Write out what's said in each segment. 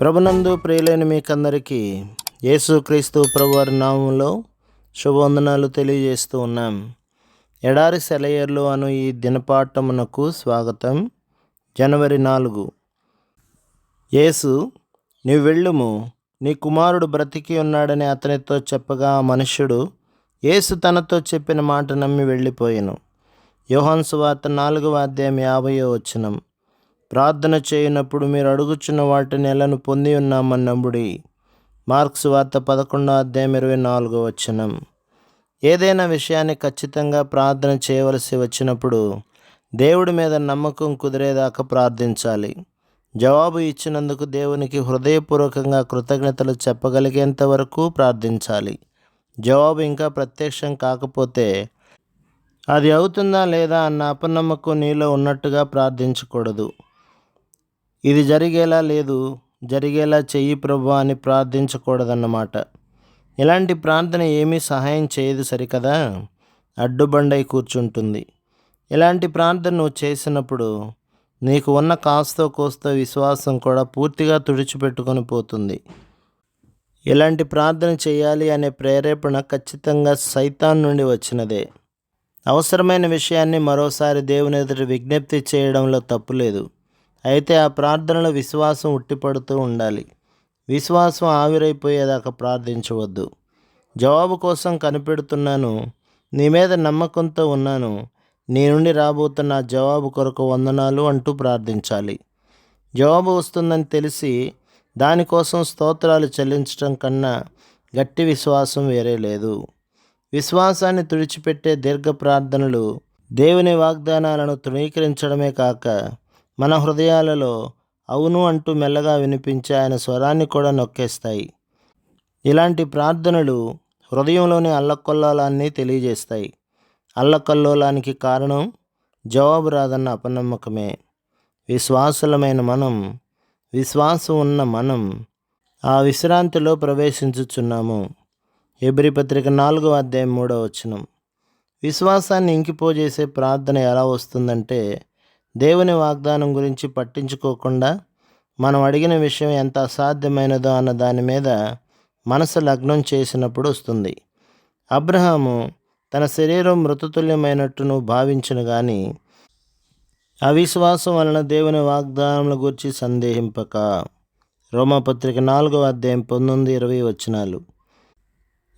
ప్రభునందు ప్రియులైన మీకందరికీ యేసుక్రీస్తు ప్రభువారి నామంలో శుభవందనాలు తెలియజేస్తూ ఉన్నాం. ఎడారి సెలయర్లు అను ఈ దినపాఠమునకు స్వాగతం. జనవరి నాలుగు. యేసు నీవు వెళ్ళుము నీ కుమారుడు బ్రతికి ఉన్నాడని అతనితో చెప్పగా ఆ మనుష్యుడు యేసు తనతో చెప్పిన మాట నమ్మి వెళ్ళిపోయాను. యోహాన్ సువార్త నాలుగవ అధ్యాయం యాభయో వచ్చినం ప్రార్థన చేయనప్పుడు మీరు అడుగుచున్న వాటి నెలను పొంది ఉన్నామని నమ్ముడి. మార్క్స్ వార్త పదకొండో అధ్యాయం ఇరవై నాలుగో వచనం. ఏదైనా విషయాన్ని ఖచ్చితంగా ప్రార్థన చేయవలసి వచ్చినప్పుడు దేవుడి మీద నమ్మకం కుదిరేదాకా ప్రార్థించాలి. జవాబు ఇచ్చినందుకు దేవునికి హృదయపూర్వకంగా కృతజ్ఞతలు చెప్పగలిగేంత వరకు ప్రార్థించాలి. జవాబు ఇంకా ప్రత్యక్షం కాకపోతే అది అవుతుందా లేదా అన్న అపనమ్మకం నీలో ఉన్నట్టుగా ప్రార్థించకూడదు. ఇది జరిగేలా లేదు జరిగేలా చెయ్యి ప్రభు అని ప్రార్థించకూడదన్నమాట. ఇలాంటి ప్రార్థన ఏమీ సహాయం చేయదు సరికదా? అడ్డుబండై కూర్చుంటుంది. ఇలాంటి ప్రార్థన నువ్వు చేసినప్పుడు నీకు ఉన్న కాస్తో కోస్తో విశ్వాసం కూడా పూర్తిగా తుడిచిపెట్టుకొని పోతుంది. ఇలాంటి ప్రార్థన చేయాలి అనే ప్రేరేపణ ఖచ్చితంగా సైతాన్ నుండి వచ్చినదే. అవసరమైన విషయాన్ని మరోసారి దేవుని ఎదుట విజ్ఞప్తి చేయడంలో తప్పులేదు. అయితే ఆ ప్రార్థనలో విశ్వాసం ఉట్టిపడుతూ ఉండాలి. విశ్వాసం ఆవిరైపోయేదాకా ప్రార్థించవద్దు. జవాబు కోసం కనిపెడుతున్నాను. నీ మీద నమ్మకంతో ఉన్నాను. నీ నుండి రాబోతున్న జవాబు కొరకు వందనాలు అంటూ ప్రార్థించాలి. జవాబు వస్తుందని తెలిసి దానికోసం స్తోత్రాలు చెల్లించడం కన్నా గట్టి విశ్వాసం వేరే లేదు. విశ్వాసాన్ని తుడిచిపెట్టే దీర్ఘ ప్రార్థనలు దేవుని వాగ్దానాలను తృణీకరించడమే కాక మన హృదయాలలో అవును అంటూ మెల్లగా వినిపించే ఆయన స్వరాన్ని కూడా నొక్కేస్తాయి. ఇలాంటి ప్రార్థనలు హృదయంలోని అల్లకొల్లాలాన్ని తెలియజేస్తాయి. అల్లకల్లోలానికి కారణం జవాబు రాదన్న అపనమ్మకమే. విశ్వాసులమైన మనం విశ్వాసం ఉన్న మనం ఆ విశ్రాంతిలో ప్రవేశించుచున్నాము. ఎబ్రి పత్రిక నాలుగో అధ్యాయం మూడో వచనం. విశ్వాసాన్ని ఇంకిపోజేసే ప్రార్థన ఎలా వస్తుందంటే దేవుని వాగ్దానం గురించి పట్టించుకోకుండా మనం అడిగిన విషయం ఎంత అసాధ్యమైనదో అన్న దాని మీద మనసు లగ్నం చేసినప్పుడు వస్తుంది. అబ్రహాము తన శరీరం మృతతుల్యమైనట్టును భావించను కానీ అవిశ్వాసం వలన దేవుని వాగ్దానముల గురించి సందేహింపక. రోమపత్రిక నాలుగవ అధ్యాయం పంతొమ్మిది ఇరవై వచనాలు.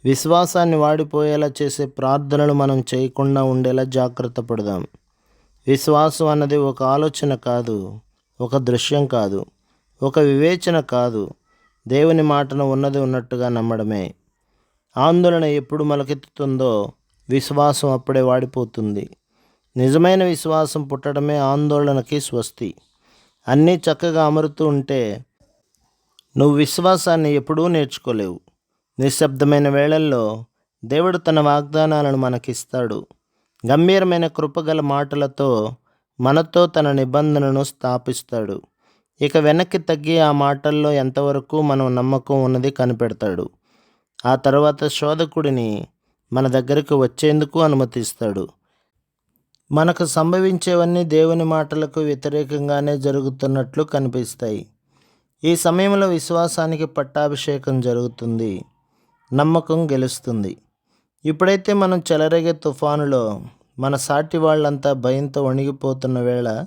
విశ్వాసాన్ని వాడిపోయేలా చేసే ప్రార్థనలు మనం చేయకుండా ఉండేలా జాగ్రత్త పడదాం. విశ్వాసం అన్నది ఒక ఆలోచన కాదు ఒక దృశ్యం కాదు ఒక వివేచన కాదు. దేవుని మాటను ఉన్నది ఉన్నట్టుగా నమ్మడమే. ఆందోళన ఎప్పుడు మొలకెత్తుతుందో విశ్వాసం అప్పుడే వాడిపోతుంది. నిజమైన విశ్వాసం పుట్టడమే ఆందోళనకి స్వస్తి. అన్నీ చక్కగా అమరుతూ ఉంటే నువ్వు విశ్వాసాన్ని ఎప్పుడూ నేర్చుకోలేవు. నిశ్శబ్దమైన వేళల్లో దేవుడు తన వాగ్దానాలను మనకిస్తాడు. గంభీరమైన కృపగల మాటలతో మనతో తన నిబంధనను స్థాపిస్తాడు. ఇక వెనక్కి తగ్గి ఆ మాటల్లో ఎంతవరకు మనం నమ్మకం ఉన్నది కనిపెడతాడు. ఆ తర్వాత శోధకుడిని మన దగ్గరకు వచ్చేందుకు అనుమతిస్తాడు. మనకు సంభవించేవన్నీ దేవుని మాటలకు వ్యతిరేకంగానే జరుగుతున్నట్లు కనిపిస్తాయి. ఈ సమయంలో విశ్వాసానికి పట్టాభిషేకం జరుగుతుంది. నమ్మకం గెలుస్తుంది. ఇప్పుడైతే మనం చెలరేగే తుఫానులో మన సాటి వాళ్ళంతా భయంతో వణిగిపోతున్న వేళ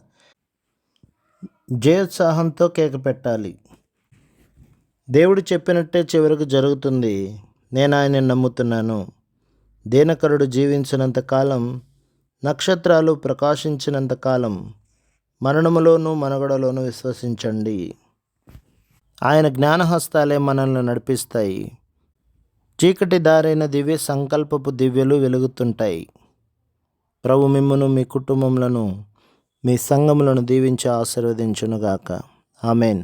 జయోత్సాహంతో కేక పెట్టాలి. దేవుడు చెప్పినట్టే చివరకు జరుగుతుంది. నేను ఆయన నమ్ముతున్నాను. దీనకరుడు జీవించినంత కాలం నక్షత్రాలు ప్రకాశించినంత కాలం మరణములోనూ మనగడలోనూ విశ్వసించండి. ఆయన జ్ఞానహస్తాలే మనల్ని నడిపిస్తాయి. చీకటి దారైన దివ్య సంకల్పపు దివ్యలు వెలుగుతుంటాయి. ప్రభు మిమ్మను మీ కుటుంబములను మీ సంఘములను దీవించి ఆశీర్వదించునుగాక. ఆమెన్.